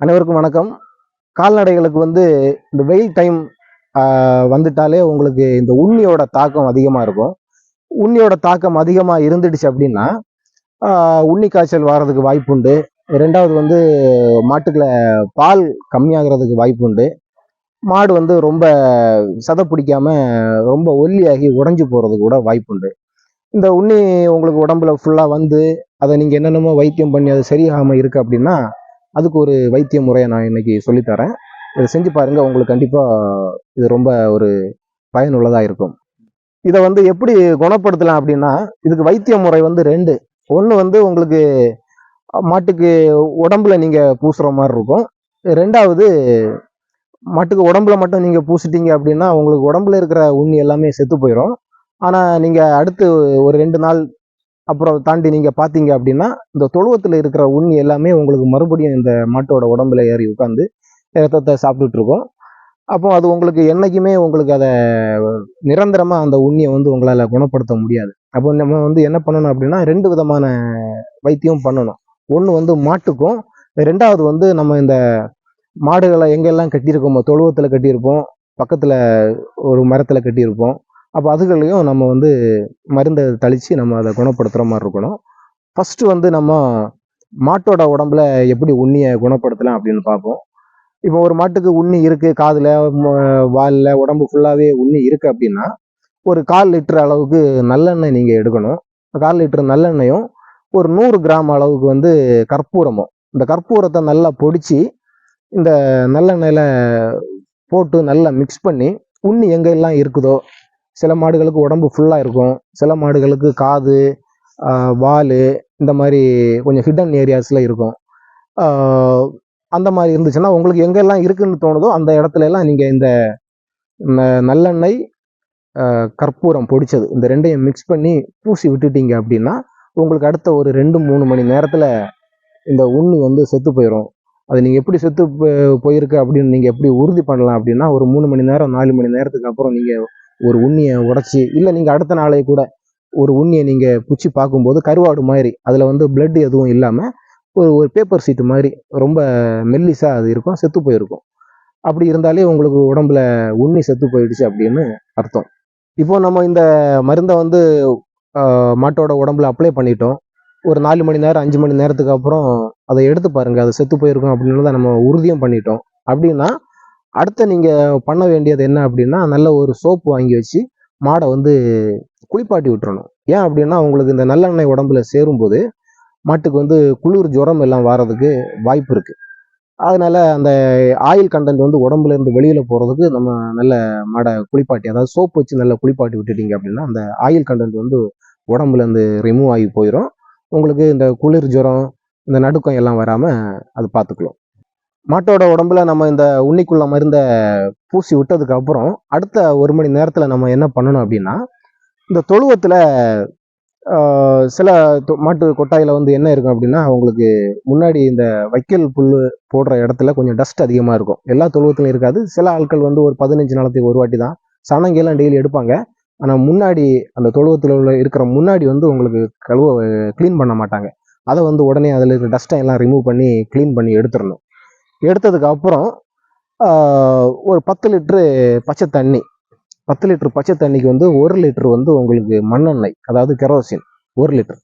அனைவருக்கும் வணக்கம். கால்நடைகளுக்கு வந்து இந்த வெயில் டைம் வந்துட்டாலே உங்களுக்கு இந்த உண்ணியோட தாக்கம் அதிகமாக இருக்கும். உண்ணியோட தாக்கம் அதிகமாக இருந்துடுச்சு அப்படின்னா உண்ணி காய்ச்சல் வர்றதுக்கு வாய்ப்புண்டு ரெண்டாவது வந்து மாட்டுக்குள்ள பால் கம்மியாகிறதுக்கு வாய்ப்புண்டு மாடு வந்து ரொம்ப சதை பிடிக்காம ரொம்ப ஒல்லியாகி உடஞ்சி போகிறதுக்கு கூட வாய்ப்புண்டு இந்த உண்ணி உங்களுக்கு உடம்புல ஃபுல்லாக வந்து அதை நீங்கள் என்னென்னமோ வைத்தியம் பண்ணி அது சரியாகாமல் இருக்குது அப்படின்னா அதுக்கு ஒரு வைத்திய முறையை நான் இன்னைக்கு சொல்லித்தரேன். இதை செஞ்சு பாருங்க உங்களுக்கு கண்டிப்பாக இது ரொம்ப ஒரு பயனுள்ளதாக இருக்கும். இதை வந்து எப்படி குணப்படுத்தலாம் அப்படின்னா இதுக்கு வைத்திய முறை வந்து ரெண்டு. ஒன்று வந்து உங்களுக்கு மாட்டுக்கு உடம்புல நீங்கள் பூசுகிற மாதிரி இருக்கும். ரெண்டாவது மாட்டுக்கு உடம்புல மட்டும் நீங்கள் பூசிட்டீங்க அப்படின்னா உங்களுக்கு உடம்புல இருக்கிற உண்ணி எல்லாமே செத்து போயிடும் ஆனால் நீங்கள் அடுத்து ஒரு ரெண்டு நாள் அப்புறம் தாண்டி நீங்கள் பார்த்தீங்க அப்படின்னா இந்த தொழுவத்தில் இருக்கிற உண்ணி எல்லாமே உங்களுக்கு மறுபடியும் இந்த மாட்டோட உடம்புல ஏறி உட்காந்து ரத்தத்தை சாப்பிட்டுட்ருக்கோம் அப்போ அது உங்களுக்கு என்னைக்குமே உங்களுக்கு அதை நிரந்தரமாக அந்த உண்ணியை வந்து உங்களால் குணப்படுத்த முடியாது. அப்போ நம்ம வந்து என்ன பண்ணணும் அப்படின்னா ரெண்டு விதமான வைத்தியம் பண்ணணும். ஒன்று வந்து மாட்டுக்கும் ரெண்டாவது வந்து நம்ம இந்த மாடுகளை எங்கெல்லாம் கட்டியிருக்கோமோ தொழுவத்தில் கட்டியிருப்போம் பக்கத்தில் ஒரு மரத்தில் கட்டியிருப்போம். அப்போ அதுகளையும் நம்ம வந்து மருந்தை தெளித்து நம்ம அதை குணப்படுத்துகிற மாதிரி இருக்கணும். ஃபஸ்ட்டு வந்து நம்ம மாட்டோட உடம்புல எப்படி உண்ணியை குணப்படுத்தலாம் அப்படின்னு பார்ப்போம். இப்போ ஒரு மாட்டுக்கு உண்ணி இருக்குது காதில் வாலில் உடம்பு ஃபுல்லாகவே உண்ணி இருக்குது அப்படின்னா ஒரு கால் லிட்டர் அளவுக்கு நல்லெண்ணெய் நீங்கள் எடுக்கணும். கால் லிட்டர் நல்லெண்ணெயும் ஒரு நூறு கிராம் அளவுக்கு வந்து கற்பூரமும். இந்த கற்பூரத்தை நல்லா பொடிச்சு இந்த நல்லெண்ணெயில் போட்டு நல்லா மிக்ஸ் பண்ணி உண்ணி எங்கெல்லாம் இருக்குதோ சில மாடுகளுக்கு உடம்பு ஃபுல்லாக இருக்கும். சில மாடுகளுக்கு காது வால் இந்த மாதிரி கொஞ்சம் ஹிடன் ஏரியாஸில் இருக்கும். அந்த மாதிரி இருந்துச்சுன்னா உங்களுக்கு எங்கெல்லாம் இருக்குதுன்னு தோணுதோ அந்த இடத்துல எல்லாம் நீங்கள் இந்த ந- நல்லெண்ணெய் கற்பூரம் பொடிச்சது இந்த ரெண்டையும் மிக்ஸ் பண்ணி பூசி விட்டுட்டீங்க அப்படின்னா உங்களுக்கு அடுத்த ஒரு ரெண்டு மூணு மணி நேரத்தில் இந்த உண்ணி வந்து செத்து போயிடும் அது நீங்கள் எப்படி செத்து போயிருக்கு அப்படின்னு நீங்கள் எப்படி உறுதி பண்ணலாம் அப்படின்னா ஒரு மூணு மணி நேரம் நாலு மணி நேரத்துக்கு அப்புறம் நீங்கள் ஒரு உண்ணியை உடைச்சி இல்லை நீங்கள் அடுத்த நாளே கூட ஒரு உண்ணியை நீங்கள் குச்சி பார்க்கும்போது கருவாடு மாதிரி அதில் வந்து பிளட் எதுவும் இல்லாமல் ஒரு ஒரு பேப்பர் சீட்டு மாதிரி ரொம்ப மெல்லிஸாக அது இருக்கும் செத்து போயிருக்கும். அப்படி இருந்தாலே உங்களுக்கு உடம்புல உண்ணி செத்து போயிடுச்சு அப்படின்னு அர்த்தம். இப்போ நம்ம இந்த மருந்தை வந்து மாட்டோட உடம்புல அப்ளை பண்ணிட்டோம். ஒரு நாலு மணி நேரம் அஞ்சு மணி நேரத்துக்கு அப்புறம் அதை எடுத்து பாருங்கள் அது செத்து போயிருக்கும் அப்படின்னு தான் நம்ம உறுதியும் பண்ணிட்டோம். அப்படின்னா அடுத்து நீங்கள் பண்ண வேண்டியது என்ன அப்படின்னா நல்ல ஒரு சோப்பு வாங்கி வச்சு மாடை வந்து குளிப்பாட்டி விட்டுறணும். ஏன் அப்படின்னா உங்களுக்கு இந்த நல்லெண்ணெய் உடம்புல சேரும்போது மாட்டுக்கு வந்து குளிர் ஜுரம் எல்லாம் வர்றதுக்கு வாய்ப்பு இருக்குது அதனால் அந்த ஆயில் கண்டென்ட் வந்து உடம்புலேருந்து வெளியில் போகிறதுக்கு நம்ம நல்ல மாடை குளிப்பாட்டி அதாவது சோப்பு வச்சு நல்லா குளிப்பாட்டி விட்டுட்டீங்க அப்படின்னா அந்த ஆயில் கண்டென்ட் வந்து உடம்புலேருந்து ரிமூவ் ஆகி போயிடும் உங்களுக்கு இந்த குளிர் ஜுரம் இந்த நடுக்கம் எல்லாம் வராமல் அது பார்த்துக்கலாம் மாட்டோட உடம்புல நம்ம இந்த உன்னிக்குள்ள மருந்தை பூசி விட்டதுக்கு அப்புறம் அடுத்த ஒரு மணி நேரத்தில் நம்ம என்ன பண்ணணும் அப்படின்னா இந்த தொழுவத்தில் சில தொ- மாட்டு கொட்டாயில் வந்து என்ன இருக்கும் அப்படின்னா உங்களுக்கு முன்னாடி இந்த வைக்கல் புல் போடுற இடத்துல கொஞ்சம் டஸ்ட் அதிகமாக இருக்கும். எல்லா தொழுவத்திலும் இருக்காது. சில ஆட்கள் வந்து ஒரு பதினஞ்சு நாளத்துக்கு ஒரு வாட்டி தான் சனங்கெல்லாம் டெய்லி எடுப்பாங்க. ஆனால் முன்னாடி அந்த தொழுவத்தில் உள்ள இருக்கிற முன்னாடி வந்து உங்களுக்கு கழுவ க்ளீன் பண்ண மாட்டாங்க. அதை வந்து உடனே அதில் இருக்கிற டஸ்ட்டை எல்லாம் ரிமூவ் பண்ணி க்ளீன் பண்ணி எடுத்துடணும். எடுத்ததுக்கு அப்புறம் ஒரு பத்து லிட்ரு பச்சை தண்ணி. பத்து லிட்ரு பச்சை தண்ணிக்கு வந்து ஒரு லிட்ரு வந்து உங்களுக்கு மண்ணெண்ணெய் அதாவது கெரோசின் ஒரு லிட்டர்.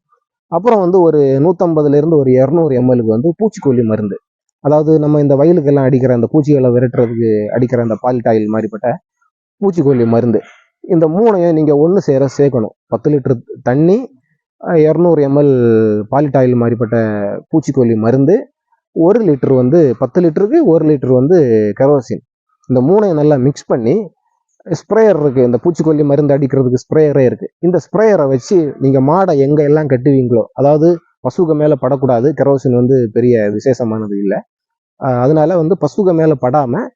அப்புறம் வந்து ஒரு நூற்றம்பதுலேருந்து ஒரு இரநூறு எம்எல்க்கு வந்து பூச்சிக்கொல்லி மருந்து. அதாவது நம்ம இந்த வயலுக்கெல்லாம் அடிக்கிற அந்த பூச்சிகளை விரட்டுறதுக்கு அடிக்கிற அந்த பாலிட்டாயில் மாதிரிப்பட்ட பூச்சிக்கொல்லி மருந்து. இந்த மூணையும் நீங்கள் ஒன்று சேர சேர்க்கணும். பத்து லிட்டர் தண்ணி இரநூறு எம்எல் பாலிட்டாயில் மாதிரிப்பட்ட பூச்சிக்கொல்லி மருந்து ஒரு லிட்டர் வந்து பத்து லிட்டருக்கு ஒரு லிட்டர் வந்து கெரோசின் இந்த மூணையும் நல்லா மிக்ஸ் பண்ணி ஸ்ப்ரேயர் இருக்குது இந்த பூச்சிக்கொல்லி மருந்து அடிக்கிறதுக்கு ஸ்ப்ரேயரே இருக்குது இந்த ஸ்ப்ரேயரை வச்சு நீங்கள் மாடை எங்கே எல்லாம் கட்டுவீங்களோ அதாவது பசுக மேலே படக்கூடாது கெரோசின் வந்து பெரிய விசேஷமானது இல்லை. அதனால வந்து பசுக மேலே படாமல்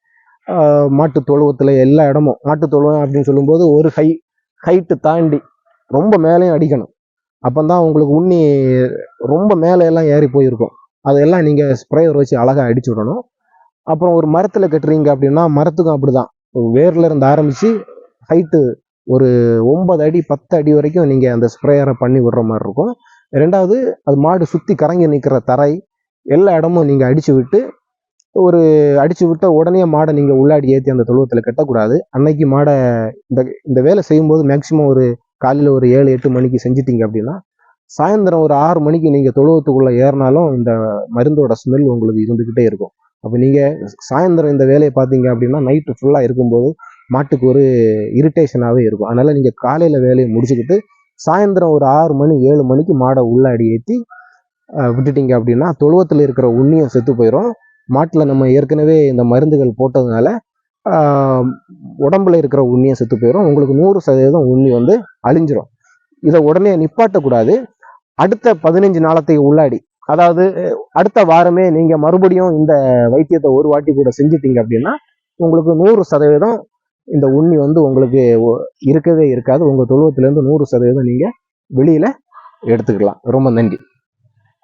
மாட்டு தொழுவத்தில் எல்லா இடமும் மாட்டு தொழுவம் அப்படின்னு சொல்லும்போது ஒரு ஹை ஹைட்டு தாண்டி ரொம்ப மேலேயும் அடிக்கணும். அப்போ தான் உங்களுக்கு உண்ணி ரொம்ப மேலே எல்லாம் ஏறி போயிருக்கும். அதெல்லாம் நீங்கள் ஸ்ப்ரேயர் வச்சு அழகாக அடிச்சு விடணும். அப்புறம் ஒரு மரத்தில் கட்டுறீங்க அப்படின்னா மரத்துக்கும் அப்படிதான். வேரில் இருந்து ஆரம்பித்து ஹைட்டு ஒரு ஒன்பது அடி பத்து அடி வரைக்கும் நீங்கள் அந்த ஸ்ப்ரேயரை பண்ணி விடுற மாதிரி இருக்கும். ரெண்டாவது அது மாடு சுற்றி கறங்கி நிற்கிற தரை எல்லா இடமும் நீங்கள் அடித்து விட்டு ஒரு அடித்து விட்ட உடனே மாடை நீங்கள் உள்ளாடி ஏற்றி அந்த தொழுவத்தில் கட்டக்கூடாது. அன்னைக்கு மாடை இந்த இந்த வேலை செய்யும்போது மேக்சிமம் ஒரு காலையில் ஒரு ஏழு எட்டு மணிக்கு செஞ்சிட்டிங்க அப்படின்னா சாயந்தரம் ஒரு ஆறு மணிக்கு நீங்கள் தொழுவத்துக்குள்ளே ஏறினாலும் இந்த மருந்தோட ஸ்மெல் உங்களுக்கு இருந்துக்கிட்டே இருக்கும். அப்போ நீங்கள் சாயந்தரம் இந்த வேலையை பார்த்தீங்க அப்படின்னா நைட்டு ஃபுல்லாக இருக்கும்போது மாட்டுக்கு ஒரு இரிட்டேஷனாகவே இருக்கும். அதனால் நீங்கள் காலையில் வேலையை முடிச்சுக்கிட்டு சாயந்தரம் ஒரு ஆறு மணி ஏழு மணிக்கு மாடை உள்ளாடி ஏற்றி விட்டுட்டீங்க அப்படின்னா தொழுவத்தில் இருக்கிற உண்ணியும் செத்து போயிடும் மாட்டில் நம்ம ஏற்கனவே இந்த மருந்துகள் போட்டதுனால உடம்புல இருக்கிற உண்ணியும் செத்து போயிடும் உங்களுக்கு நூறு சதவீதம் உண்ணி வந்து அழிஞ்சிரும். இதை உடனே நிப்பாட்டக்கூடாது. அடுத்த பதினஞ்சு நாளத்தை உள்ளாடி. அதாவது அடுத்த வாரமே நீங்கள் மறுபடியும் இந்த வைத்தியத்தை ஒரு வாட்டி கூட செஞ்சிட்டீங்க அப்படின்னா உங்களுக்கு நூறு சதவீதம் இந்த உண்ணி வந்து உங்களுக்கு இருக்கவே இருக்காது. உங்கள் தொழுவத்திலேருந்து நூறு சதவீதம் நீங்கள் வெளியில் எடுத்துக்கலாம். ரொம்ப நன்றி.